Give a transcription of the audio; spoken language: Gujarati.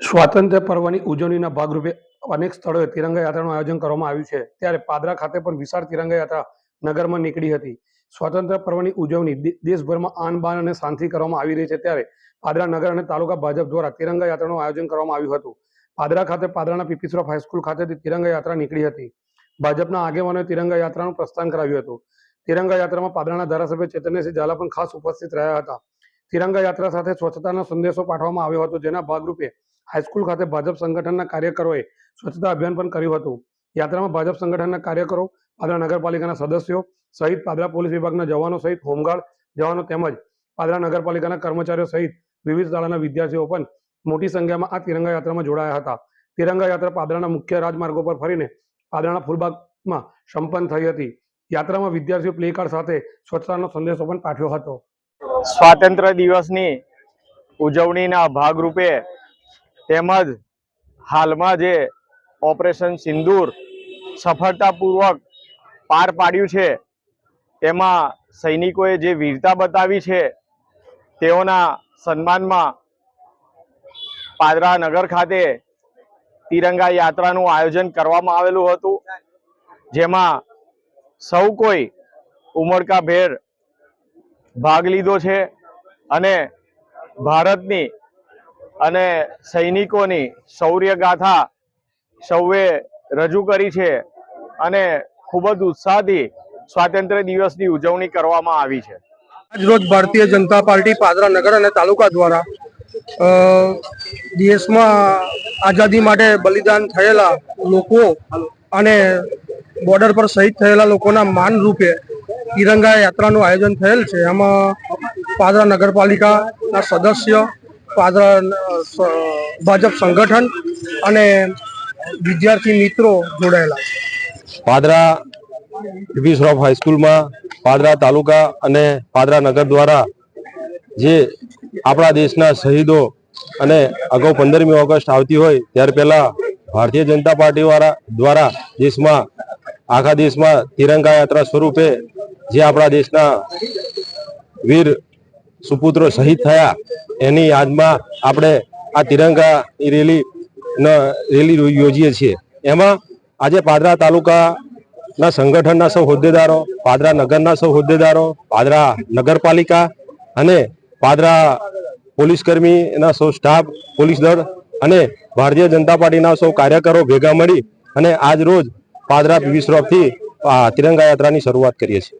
સ્વાતંત્ર્ય પર્વની ઉજવણીના ભાગરૂપે અનેક સ્થળોએ તિરંગા યાત્રાનું આયોજન કરવામાં આવ્યું છે. ત્યારે પાદરા ખાતે પણ વિશાળ તિરંગા યાત્રા નગરમાં નીકળી હતી. સ્વાતંત્ર્ય પર્વની ઉજવણી દેશભરમાં આન બાન અને શાંતિ કરવામાં આવી રહી છે ત્યારે પાદરા નગર અને તાલુકા ભાજપ દ્વારા તિરંગા યાત્રાનું આયોજન કરવામાં આવ્યું હતું. પાદરા ખાતે પાદરાના પીપીસરોફ હાઈસ્કૂલ ખાતેથી તિરંગા યાત્રા નીકળી હતી. ભાજપના આગેવાનોએ તિરંગા યાત્રાનું પ્રસ્થાન કરાવ્યું હતું. તિરંગા યાત્રામાં પાદરાના ધારાસભ્ય ચેતનસિંહ ઝાલા પણ ખાસ ઉપસ્થિત રહ્યા હતા. તિરંગા યાત્રા સાથે સ્વચ્છતાનો સંદેશો પાઠવવામાં આવ્યો હતો, જેના ભાગરૂપે હાઈસ્કૂલ ખાતે ભાજપ સંગઠનના કાર્યકરોએ સ્વચ્છતા અભિયાન પણ કર્યું હતું. યાત્રામાં ભાજપ સંગઠનના કાર્યકરો, પાદરા નગરપાલિકાના સદસ્યો સહિત પાદરા પોલીસ વિભાગના જવાનો સહિત હોમગાર્ડ જવાનો તેમજ પાદરા નગરપાલિકાના કર્મચારીઓ સહિત વિવિધ શાળાના વિદ્યાર્થીઓ પણ મોટી સંખ્યામાં આ તિરંગા યાત્રામાં જોડાયા હતા. તિરંગા યાત્રા પાદરાના મુખ્ય રાજમાર્ગો પર ફરીને પાદરાના ફૂલબાગમાં સંપન્ન થઈ હતી. યાત્રામાં વિદ્યાર્થીઓ પ્લે કાર્ડ સાથે સ્વચ્છતાનો સંદેશો પણ પાઠવ્યો હતો. સ્વાતંત્ર્ય દિવસની ઉજવણીના ભાગરૂપે તેમજ હાલમાં જે ઓપરેશન સિંદૂર સફળતાપૂર્વક પાર પાડ્યું છે, તેમાં સૈનિકોએ જે વીરતા બતાવી છે, તેઓના સન્માનમાં પાદરા નગર ખાતે તિરંગા યાત્રાનું આયોજન કરવામાં આવેલું હતું. જેમાં સૌ કોઈ ઉમળકાભેર ભાગ લીધો છે અને ભારતની અને સૈનિકોની શૌર્યગાથા સૌએ રજૂ કરી છે અને ખૂબ જ ઉત્સાહથી સ્વાતંત્ર્ય દિવસની ઉજવણી કરવામાં આવી છે. આજરોજ ભારતીય જનતા પાર્ટી પાદરા નગર અને તાલુકા દ્વારા દેશમાં આઝાદી માટે બલિદાન થયેલા લોકો અને બોર્ડર પર શહીદ થયેલા લોકોના માન રૂપે તિરંગા યાત્રાનું આયોજન થયેલ છે. એમાં પાદરા નગરપાલિકાના સદસ્ય પાદરા ભાજપ સંગઠન અને વિદ્યાર્થી મિત્રો જોડાયેલા છે. પાદરા શ્રોફ હાઈસ્કૂલમાં, પાદરા તાલુકા અને પાદરા નગર દ્વારા જે આપણા દેશના શહીદો અને અગાઉ પંદરમી ઓગસ્ટ આવતી હોય, ત્યાર પહેલાં ભારતીય જનતા પાર્ટી દ્વારા દેશમાં, આખા દેશમાં તિરંગા યાત્રા સ્વરૂપે જે આપણા દેશના વીર સુપુત્રો શહીદ થયા. એની યાદમાં આપણે આ તિરંગા રેલી રેલી યોજીએ છીએ. એમાં આજે પાદરા તાલુકાના સંગઠનના સૌ હોદ્દેદારો, પાદરા નગરના સૌ હોદ્દેદારો, પાદરા નગરપાલિકા અને પાદરા પોલીસ કર્મીના સૌ સ્ટાફ, પોલીસ દળ અને ભારતીય જનતા પાર્ટીના સૌ કાર્યકરો ભેગા મળી અને આજ રોજ પાદરા પીવી શ્રોફથી તિરંગા યાત્રાની શરૂઆત કરીએ છીએ.